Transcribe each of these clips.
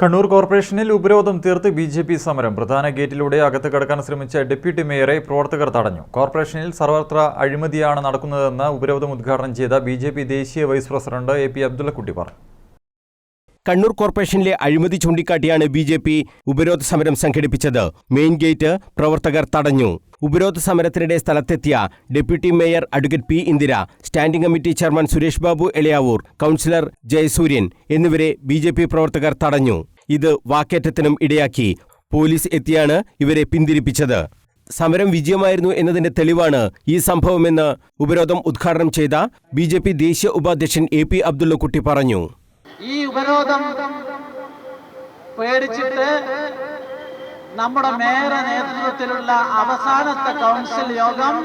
കണ്ണൂർ കോർപ്പറേഷനിൽ ഉപരോധം തീർത്ത് ബി ജെ പി സമരം. പ്രധാന ഗേറ്റിലൂടെ അകത്ത് കടക്കാൻ ശ്രമിച്ച ഡെപ്യൂട്ടി മേയറെ പ്രവർത്തകർ തടഞ്ഞു. കോർപ്പറേഷനിൽ സർവത്ര അഴിമതിയാണ് നടക്കുന്നതെന്ന് ഉപരോധം ഉദ്ഘാടനം ചെയ്ത ബി ദേശീയ vice president A P Abdullakutty പറഞ്ഞു. കണ്ണൂർ കോർപ്പറേഷനിലെ അഴിമതി ചൂണ്ടിക്കാട്ടിയാണ് ബി ജെ പി ഉപരോധ സമരം സംഘടിപ്പിച്ചത്. മെയിൻ ഗേറ്റ് പ്രവർത്തകർ തടഞ്ഞു. ഉപരോധ സമരത്തിനിടെ സ്ഥലത്തെത്തിയ deputy mayor advocate P Indira standing committee chairman Suresh Babu Elayavoor councillor Jayasuryan എന്നിവരെ ബി പ്രവർത്തകർ തടഞ്ഞു. ഇത് വാക്കേറ്റത്തിനും ഇടയാക്കി. പോലീസ് എത്തിയാണ് ഇവരെ പിന്തിരിപ്പിച്ചത്. സമരം വിജയമായിരുന്നു എന്നതിന്റെ തെളിവാണ് ഈ സംഭവമെന്ന് ഉപരോധം ഉദ്ഘാടനം ചെയ്ത ബി ദേശീയ ഉപാധ്യക്ഷൻ എ പി അബ്ദുള്ളക്കുട്ടി പറഞ്ഞു. ഈ ഉപരോധം പേടിച്ചിട്ട് നമ്മുടെ മേര നേതൃത്വത്തിലുള്ള അവസാനത്തെ കൗൺസിൽ യോഗം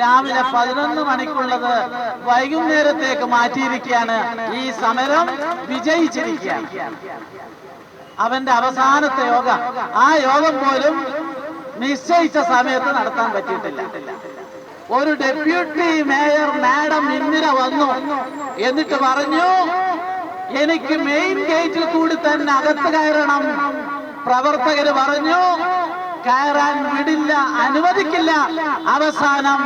രാവിലെ പതിനൊന്ന് മണിക്കുള്ളത് വൈകുന്നേരത്തേക്ക് മാറ്റിയിരിക്കുകയാണ്. ഈ സമരം വിജയിച്ചിരിക്കുകയാണ്. അവന്റെ അവസാനത്തെ യോഗ. ആ യോഗം പോലും നിശ്ചയിച്ച സമയത്ത് നടത്താൻ പറ്റിയിട്ടില്ല. ഒരു ഡെപ്യൂട്ടി മേയർ മാഡം ഇന്ദിര വന്നു. എന്നിട്ട് പറഞ്ഞു എനിക്ക് മെയിൻ ഗേറ്റിൽ കൂടി തന്നെ അകത്ത് കയറണം. പ്രവർത്തകര് പറഞ്ഞു കയറാൻ വിടില്ല അനുവദിക്കില്ല. അവസാനം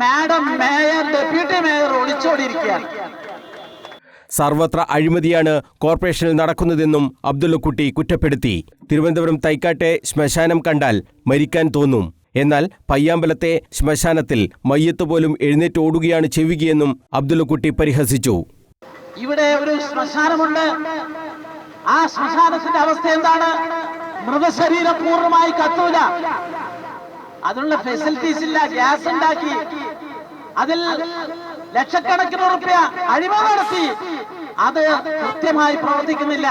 മാഡം മേയർ ഡെപ്യൂട്ടി മേയർ ഒളിച്ചോടിയിരിക്കുകയാണ്. സർവത്ര അഴിമതിയാണ് കോർപ്പറേഷനിൽ നടക്കുന്നതെന്നും അബ്ദുള്ളക്കുട്ടി കുറ്റപ്പെടുത്തി. തിരുവനന്തപുരം തൈക്കാട്ടെ ശ്മശാനം കണ്ടാൽ മരിക്കാൻ തോന്നും. എന്നാൽ പയ്യാമ്പലത്തെ ശ്മശാനത്തിൽ മയ്യത്ത് പോലും എഴുന്നേറ്റ് ഓടുകയാണ് ചെവികയെന്നും അബ്ദുള്ളക്കുട്ടി പരിഹസിച്ചു. ഇവിടെ ഒരു ശ്മശാനമുണ്ട്. ആ ശ്മശാനത്തിന്റെ അവസ്ഥ എന്താണ്? മൃതശരീരം പൂർണമായി കത്തൂല. അതിനുള്ള ഫെസിലിറ്റീസ് ഇല്ല. ഗ്യാസ് ഉണ്ടാക്കി. അതിൽ ലക്ഷക്കണക്കിന് ഉറുപ്പ്യ അഴിമ നടത്തി. അത് കൃത്യമായി പ്രവർത്തിക്കുന്നില്ല.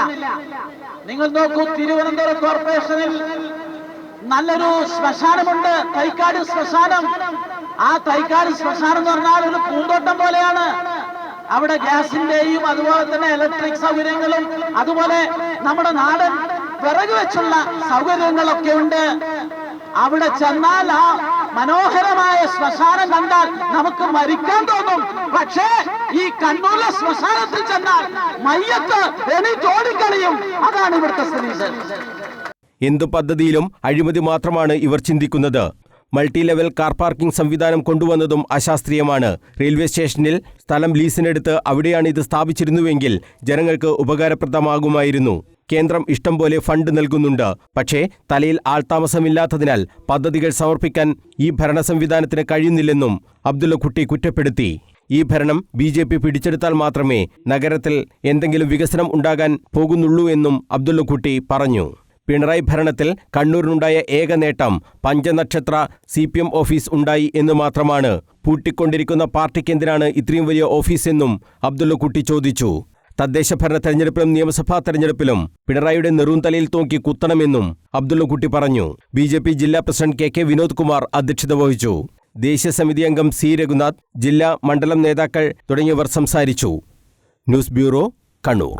നിങ്ങൾ നോക്കൂ തിരുവനന്തപുരം കോർപ്പറേഷനിൽ നല്ലൊരു ശ്മശാനമുണ്ട്. തൈക്കാട് ശ്മശാനം. ആ തൈക്കാട് ശ്മശാനം എന്ന് പറഞ്ഞാൽ ഒരു പൂന്തോട്ടം പോലെയാണ്. അവിടെ ഗ്യാസിന്റെയും അതുപോലെ തന്നെ ഇലക്ട്രിക് സൗകര്യങ്ങളും അതുപോലെ നമ്മുടെ നാടൻ വിറക് വെച്ചുള്ള സൗകര്യങ്ങളൊക്കെ ഉണ്ട്. അവിടെ ചെന്നാൽ ആ മനോഹരമായ ശ്മശാനം കണ്ടാൽ നമുക്ക് മരിക്കാൻ തോന്നും. പക്ഷേ ഈ കണ്ണൂരിലെ ശ്മശാനത്തിൽ ചെന്നാൽ മയ്യത്ത് എണീറ്റോടിക്കളിയും അതാണ് ഇവിടുത്തെ സ്ഥിതി. എന്തു പദ്ധതിയിലും അഴിമതി മാത്രമാണ് ഇവർ ചിന്തിക്കുന്നത്. മൾട്ടി ലെവൽ കാർ പാർക്കിംഗ് സംവിധാനം കൊണ്ടുവന്നതും അശാസ്ത്രീയമാണ്. റെയിൽവേ സ്റ്റേഷനിൽ സ്ഥലം ലീസിനെടുത്ത് അവിടെയാണ് ഇത് സ്ഥാപിച്ചിരുന്നുവെങ്കിൽ ജനങ്ങൾക്ക് ഉപകാരപ്രദമാകുമായിരുന്നു. കേന്ദ്രം ഇഷ്ടം പോലെ ഫണ്ട് നൽകുന്നുണ്ട്. പക്ഷേ തലയിൽ ആൾതാമസമില്ലാത്തതിനാൽ പദ്ധതികൾ സമർപ്പിക്കാൻ ഈ ഭരണ സംവിധാനത്തിന് കഴിയുന്നില്ലെന്നും അബ്ദുള്ളക്കുട്ടി കുറ്റപ്പെടുത്തി. ഈ ഭരണം ബി ജെ പി പിടിച്ചെടുത്താൽ മാത്രമേ നഗരത്തിൽ എന്തെങ്കിലും വികസനം ഉണ്ടാകാൻ പോകുന്നുള്ളൂ എന്നും അബ്ദുള്ളക്കുട്ടി പറഞ്ഞു. പിണറായി ഭരണത്തിൽ കണ്ണൂരിനുണ്ടായ ഏക നേട്ടം പഞ്ചനക്ഷത്ര സി പി എം ഓഫീസ് ഉണ്ടായി എന്ന് മാത്രമാണ്. പൂട്ടിക്കൊണ്ടിരിക്കുന്ന പാർട്ടിക്കെന്തിനാണ് ഇത്രയും വലിയ ഓഫീസെന്നും അബ്ദുള്ളക്കുട്ടി ചോദിച്ചു. തദ്ദേശ ഭരണ തെരഞ്ഞെടുപ്പിലും നിയമസഭാ തെരഞ്ഞെടുപ്പിലും പിണറായിയുടെ നെറുന്തലയിൽ തൂക്കി കുത്തണമെന്നും അബ്ദുള്ളക്കുട്ടി പറഞ്ഞു. ബി ജെ പി ജില്ലാ president K K Vinod Kumar അധ്യക്ഷത വഹിച്ചു. ദേശീയ സമിതി അംഗം സി രഘുനാഥ് ജില്ലാ മണ്ഡലം നേതാക്കൾ തുടങ്ങിയവർ സംസാരിച്ചു. News bureau Kannur.